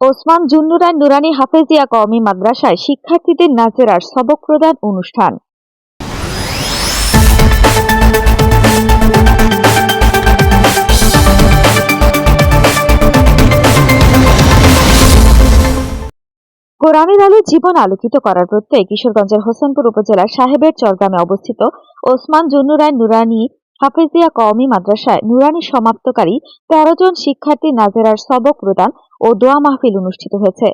ওসমান জুন্নুরান নুরানি হাফেজিয়া কওমি মাদ্রাসায় শিক্ষার্থীদের নাজেরার সবক প্রদান অনুষ্ঠান। কোরআনের আলো জীবন আলোকিত করার প্রত্যয়ে কিশোরগঞ্জের হোসেনপুর উপজেলার সাহেবের চরগ্রামে অবস্থিত ওসমান জুন্নুরান নুরানি হাফেজিয়া কওমি মাদ্রাসায় নুরানি সমাপ্তকারী তেরো জন শিক্ষার্থী নাজেরার সবক প্রদান ও দোয়া মাহফিল অনুষ্ঠিত হয়েছে।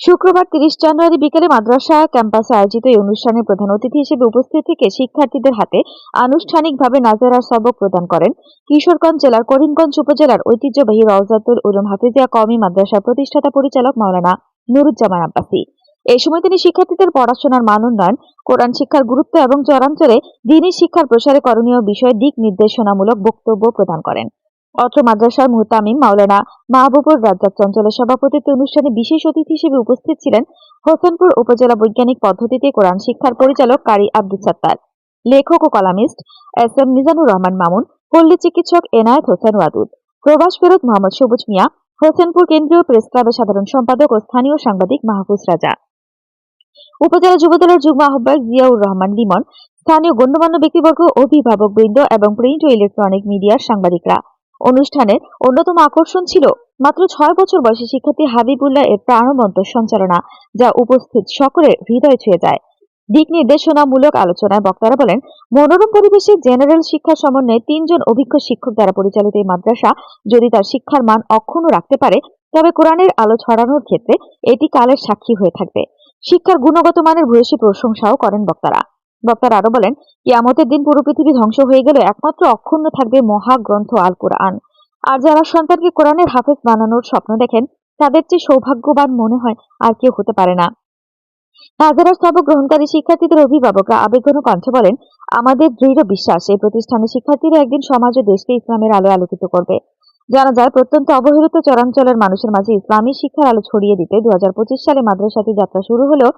শুক্রবার তিরিশ জানুয়ারি বিকেলে মাদ্রাসা ক্যাম্পাসে আয়োজিত এই অনুষ্ঠানে প্রধান অতিথি হিসেবে উপস্থিত থেকে শিক্ষার্থীদের হাতে আনুষ্ঠানিকভাবে নাজেরার সবক প্রদান করেন। কিশোরগঞ্জ জেলার করিমগঞ্জ উপজেলার ঐতিহ্যবাহী রওজাতুল উলুম হাফিজিয়া কওমি মাদ্রাসার প্রতিষ্ঠাতা পরিচালক মাওলানা নুরুজ্জামান আব্বাসী। এই সময় তিনি শিক্ষার্থীদের পড়াশোনার মান উন্নয়ন, কোরআন শিক্ষার গুরুত্ব এবং চরাঞ্চলে দিনী শিক্ষার প্রসারে করণীয় বিষয়ে দিক নির্দেশনামূলক বক্তব্য প্রদান করেন। অত্র মাদ্রাসার মুহতামিম মাওলানা মাহবুবুর রাজ্জাক চঞ্চলের সভাপতিত্বে অনুষ্ঠানে বিশেষ অতিথি হিসেবে উপস্থিত ছিলেন হোসেনপুর উপজেলা বৈজ্ঞানিক পদ্ধতিতে কোরআন শিক্ষার পরিচালক কারি আব্দুল সাত্তার, লেখক ও columnist S M Mizanur Rahman Mamun, পল্লী চিকিৎসক এনায়েত হোসেন ওয়াদুদ, প্রবাস ফেরত মোহাম্মদ সবুজ মিয়া, হোসেনপুর কেন্দ্রীয় প্রেস ক্লাবের সাধারণ সম্পাদক ও স্থানীয় সাংবাদিক মাহফুজ রাজা। উপজেলা যুবদলের যুগ্ম আহ্বায়ক জিয়াউর রহমান লিমন, স্থানীয় গণ্যমান্য ব্যক্তিবর্গ অভিভাবক বৃন্দ এবং প্রিন্ট ও ইলেকট্রনিক মিডিয়ার সাংবাদিকরা। অনুষ্ঠানের অন্যতম আকর্ষণ ছিল মাত্র ছয় বছর বয়সী শিক্ষার্থী হাবিবুল্লাহ এর প্রাণবন্ত সঞ্চালনা, যা উপস্থিত সকলের হৃদয় ছুঁয়ে যায়। দিক নির্দেশনামূলক আলোচনায় বক্তারা বলেন, মনোরম পরিবেশে জেনারেল শিক্ষা সমন্বয়ে তিনজন অভিজ্ঞ শিক্ষক দ্বারা পরিচালিত এই মাদ্রাসা যদি তার শিক্ষার মান অক্ষুণ্ণ রাখতে পারে, তবে কোরআনের আলো ছড়ানোর ক্ষেত্রে এটি কালের সাক্ষী হয়ে থাকবে। শিক্ষার গুণগত মানের ভূয়সী প্রশংসাও করেন বক্তারা। বক্তারা আরও বলেন, কিয়ামতের দিন পুরো পৃথিবী ধ্বংস হয়ে গেলে একমাত্র অক্ষুণ্ণ থাকবে মহাগ্রন্থ আল কোরআন। আর যারা সন্তানকে কোরআনের হাফেজ বানানোর স্বপ্ন দেখেন, তাদের চেয়ে সৌভাগ্যবান মনে হয় আর কেউ হতে পারে না। নাজারার সবক গ্রহণকারী শিক্ষার্থীদের অভিভাবকরা আবেগঘন কণ্ঠে বলেন, আমাদের দৃঢ় বিশ্বাস, এই প্রতিষ্ঠানের শিক্ষার্থীরা একদিন সমাজ ও দেশকে ইসলামের আলো আলোকিত করবে। জানা যায় প্রত্যন্ত অবহেলিত চরাঞ্চলের মানুষের মাঝে ইসলামী শিক্ষার আলো ছড়িয়ে দিতে দু হাজার পঁচিশ সালে মাদ্রাসাটি যাত্রা শুরু হলেও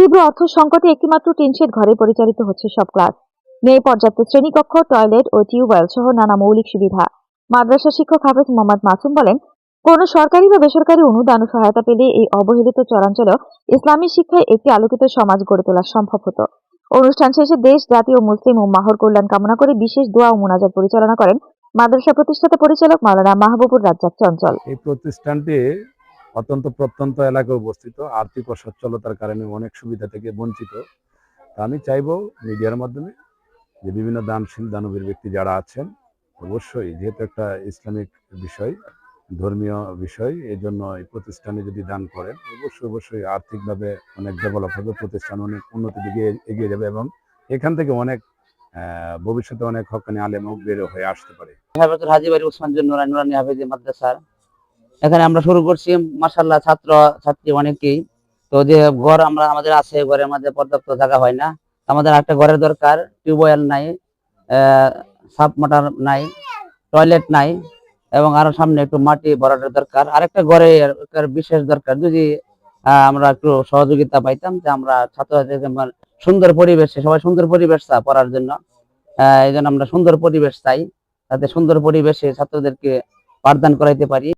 তীব্র অর্থ সংকটে একটিমাত্র টিনশেড ঘরে পরিচালিত হচ্ছে সব ক্লাস। নেই পর্যাপ্ত শ্রেণীকক্ষ, টয়লেট ও টিউবওয়েল সহ নানা মৌলিক সুবিধা। মাদ্রাসা শিক্ষক হাফেজ মোহাম্মদ মাসুম বলেন, কোন সরকারি বা বেসরকারি অনুদান সহায়তা পেলে এই অবহেলিত চরাঞ্চলেও ইসলামী শিক্ষায় একটি আলোকিত সমাজ গড়ে তোলা সম্ভব হতো। অনুষ্ঠান শেষে দেশ, জাতি ও মুসলিম উম্মাহর কল্যাণ কামনা করে বিশেষ দোয়া ও মুনাজাত পরিচালনা করেন মাদ্রাসা প্রতিষ্ঠাতা পরিচালক মাওলানা মাহবুবুর রাজ্জাক চঞ্চল। এই প্রতিষ্ঠানটি অত্যন্ত প্রত্যন্ত এলাকায় অবস্থিত আর্থিক অসচ্ছলতার কারণে অনেক সুবিধা থেকে বঞ্চিত। তা আমি চাইব মিডিয়ার মাধ্যমে যে বিভিন্ন দানশীল, দানবীর ব্যক্তি যারা আছেন, অবশ্যই যেহেতু একটা ইসলামিক বিষয়, ধর্মীয় বিষয় এই জন্য এই প্রতিষ্ঠানে যদি দান করেন, অবশ্যই অবশ্যই আর্থিকভাবে অনেক ডেভেলপ হবে, প্রতিষ্ঠান অনেক উন্নতির দিকে এগিয়ে যাবে এবং এখান থেকে অনেক ভবিষ্যতে অনেক হকানি আলেম বের হয়ে আসতে পারে। হেফাজতুল হাজি বাড়ি ওসমান জন্য মাদ্রাসার এখানে আমরা শুরু করছি। মাসাল্লাহ ছাত্র, ছাত্রী অনেকেই। তো যে ঘর আমরা আমাদের আছে ঘরের মধ্যে পর্যাপ্ত জায়গা হয় না। আমাদের একটা ঘরের দরকার, টিউবওয়েল নাই সাব মোটর নাই, টয়লেট নাই, এবং আরও সামনে একটু মাটি ভরাটের দরকার। আরেকটা ঘরে বিশেষ দরকার, যদি আমরা একটু সহযোগিতা পাইতাম যে আমরা ছাত্রছাত্রীদের সুন্দর পরিবেশে, সবাই সুন্দর পরিবেশ পড়ার জন্য। এই জন্য আমরা সুন্দর পরিবেশ চাই, যাতে সুন্দর পরিবেশে ছাত্রদেরকে পাঠদান করাইতে পারি।